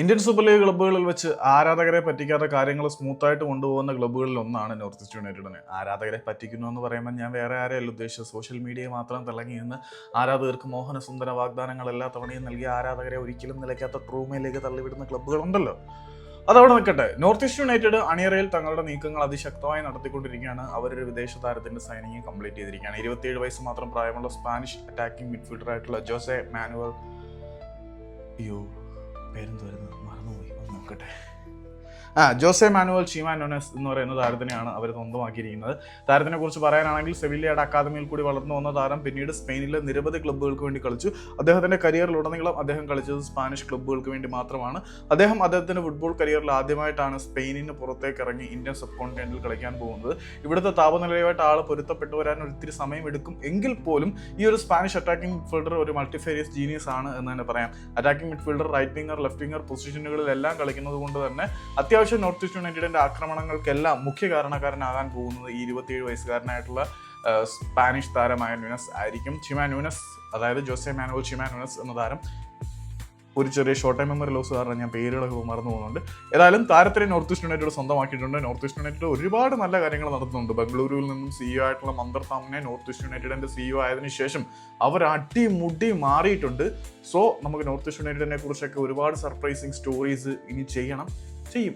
Indian super league ക്ലബ്ബുകളിൽ വെച്ച് ആരാധകരെ പറ്റിക്കാത്ത കാര്യങ്ങൾ സ്മൂത്തായിട്ട് കൊണ്ടുപോകുന്ന ക്ലബ്ബുകളിൽ ഒന്നാണ് നോർത്ത് ഈസ്റ്റ് യുണൈറ്റഡിന്. ആരാധകരെ പറ്റിക്കുന്നു എന്ന് പറയുമ്പോൾ ഞാൻ വേറെ ആരെയല്ല ഉദ്ദേശിച്ചത്. സോഷ്യൽ മീഡിയ മാത്രം തിളങ്ങി നിന്ന് ആരാധകർക്ക് മോഹന സുന്ദര വാഗ്ദാനങ്ങൾ എല്ലാ തവണയും നൽകിയ ആരാധകരെ ഒരിക്കലും നിലയ്ക്കാത്ത ട്രൂമയിലേക്ക് തള്ളിവിടുന്ന ക്ലബ്ബുകളുണ്ടല്ലോ. അതവിടെ നിൽക്കട്ടെ. നോർത്ത് ഈസ്റ്റ് യുണൈറ്റഡ് അണിയറയിൽ തങ്ങളുടെ നീക്കങ്ങൾ അതിശക്തമായി നടത്തിക്കൊണ്ടിരിക്കുകയാണ്. അവരൊരു വിദേശ താരത്തിന്റെ സൈനിങ് കംപ്ലീറ്റ് ചെയ്തിരിക്കുകയാണ്. ഇരുപത്തിയേഴ് വയസ്സ് മാത്രം പ്രായമുള്ള സ്പാനിഷ് അറ്റാക്കിംഗ് മിഡ്ഫീൽഡർ ആയിട്ടുള്ള ജോസെ മാനുവൽ അയ്യോ പേരെന്ത് മറന്നുപോയി. ഒന്ന് നോക്കട്ടെ. ആ ജോസെ മാനുവൽ ചീമാനോനസ് എന്ന് പറയുന്ന താരത്തിനെയാണ് അവർ സ്വന്തമാക്കിയിരിക്കുന്നത്. താരത്തിനെ കുറിച്ച് പറയാനാണെങ്കിൽ സെവില്ലിയുടെ അക്കാദമിയിൽ കൂടി വളർന്നു വന്ന താരം പിന്നീട് സ്പെയിനിലെ നിരവധി ക്ലബ്ബുകൾക്ക് വേണ്ടി കളിച്ചു. അദ്ദേഹത്തിന്റെ കരിയറിലുടനീളം അദ്ദേഹം കളിച്ചത് സ്പാനിഷ് ക്ലബ്ബുകൾക്ക് വേണ്ടി മാത്രമാണ്. അദ്ദേഹം അദ്ദേഹത്തിന്റെ ഫുട്ബോൾ കരിയറിൽ ആദ്യമായിട്ടാണ് സ്പെയിനിന് പുറത്തേക്ക് ഇറങ്ങി ഇന്ത്യൻ സബ് കോണ്ടിനെന്റിൽ കളിക്കാൻ പോകുന്നത്. ഇവിടുത്തെ താപനിലയുമായിട്ട് ആൾ പൊരുത്തപ്പെട്ടു വരാൻ ഒത്തിരി സമയം എടുക്കും. എങ്കിൽ പോലും ഈ ഒരു സ്പാനിഷ് അറ്റാക്കിംഗ് മിഡ്ഫീൽഡർ ഒരു മൾട്ടിഫേരിയസ് ജീനിയസ് ആണ് എന്ന് തന്നെ പറയാം. Attacking midfielder right winger left winger പൊസിഷനുകളിലെല്ലാം കളിക്കുന്നത് കൊണ്ട് തന്നെ അത്യാവശ്യം നോർത്ത് ഈസ്റ്റ് യുണൈറ്റഡിന്റെ ആക്രമണങ്ങൾക്കെല്ലാം മുഖ്യ കാരണക്കാരനാകാൻ പോകുന്നത് ഈ ഇരുപത്തിയേഴ് വയസ്സുകാരനായിട്ടുള്ള സ്പാനിഷ് താരമായ ന്യൂനസ് ആയിരിക്കും. ചിമാ ന്യൂനസ് അതായത് ജോസെ മാനുവൽ ചിമാ ന്യൂനസ് എന്ന താരം. ഒരു ചെറിയ ഷോർട്ട് ടൈം മെമ്മറി ലോസ് കാരണം ഞാൻ പേരുകളൊക്കെ മറന്നു പോകുന്നുണ്ട്. ഏതായാലും താരത്തിനെ നോർത്ത് ഈസ്റ്റ് യുണൈറ്റഡ് സ്വന്തമാക്കിയിട്ടുണ്ട്. നോർത്ത് ഈസ്റ്റ് യുണൈറ്റഡ് ഒരുപാട് നല്ല കാര്യങ്ങൾ നടത്തുന്നുണ്ട്. ബംഗളൂരുവിൽ നിന്നും സിഇഒ ആയിട്ടുള്ള മന്ദർ താമിനെ നോർത്ത് ഈസ്റ്റ് യുണൈറ്റഡിന്റെ സിഇഒ ആയതിനു ശേഷം അവർ അടിമുടി മാറിയിട്ടുണ്ട്. സോ നമുക്ക് നോർത്ത് ഈസ്റ്റ് യുണൈറ്റഡിനെ കുറിച്ചൊക്കെ ഒരുപാട് സർപ്രൈസിങ് സ്റ്റോറീസ് ഇനി ചെയ്യണം. ചെയ്യും.